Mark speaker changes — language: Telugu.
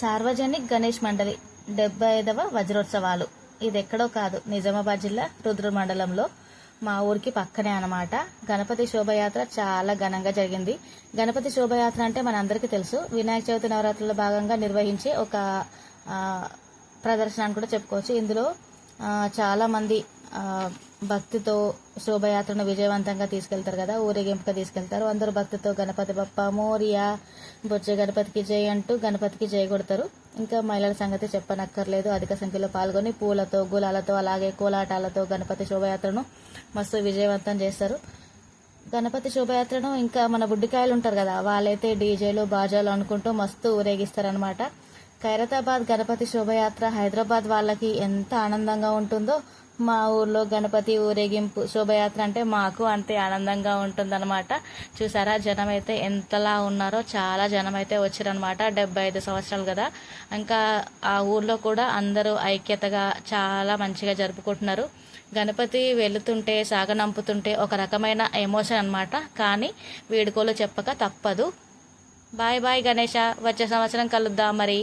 Speaker 1: సార్వజనిక్ గణేష్ మండలి డెబ్బై ఐదవ వజ్రోత్సవాలు. ఇది ఎక్కడో కాదు నిజామాబాద్ జిల్లా రుద్ర మండలంలో మా ఊరికి పక్కనే అనమాట గణపతి శోభయాత్ర చాలా ఘనంగా జరిగింది. గణపతి శోభయాత్ర అంటే మనందరికీ తెలుసు. వినాయక చవితి నవరాత్రుల భాగంగా నిర్వహించే ఒక ప్రదర్శన అని కూడా చెప్పుకోవచ్చు. ఇందులో చాలామంది భక్తితో శోభయాత్రను విజయవంతంగా తీసుకెళ్తారు కదా ఊరేగింపుగా తీసుకెళ్తారు. అందరూ భక్తితో గణపతి బప్ప మోరియా బొచ్చ గణపతికి జై అంటూ గణపతికి జై కొడతారు. ఇంకా మహిళల సంగతి చెప్పనక్కర్లేదు. అధిక సంఖ్యలో పాల్గొని పూలతో గులాలతో అలాగే కోలాటాలతో గణపతి శోభయాత్రను మస్తు విజయవంతం చేస్తారు. గణపతి శోభయాత్రను ఇంకా మన బుడ్డికాయలు ఉంటారు కదా వాళ్ళైతే డీజేలు బాజాలు అనుకుంటూ మస్తు ఊరేగిస్తారనమాట ఖైరతాబాద్ గణపతి శోభయాత్ర హైదరాబాద్ వాళ్ళకి ఎంత ఆనందంగా ఉంటుందో మా ఊర్లో గణపతి ఊరేగింపు శోభయాత్ర అంటే మాకు అంతే ఆనందంగా ఉంటుందన్నమాట. చూసారా జనం అయితే ఎంతలా ఉన్నారో చాలా జనం అయితే వచ్చారనమాట డెబ్బై ఐదు సంవత్సరాలు కదా. ఇంకా ఆ ఊర్లో కూడా అందరూ ఐక్యతగా చాలా మంచిగా జరుపుకుంటున్నారు. గణపతి వెళుతుంటే సాగనంపుతుంటే ఒక రకమైన ఎమోషన్ అనమాట కానీ వీడుకోలు చెప్పక తప్పదు. బాయ్ బాయ్ గణేష వచ్చే సంవత్సరం కలుద్దాం మరి.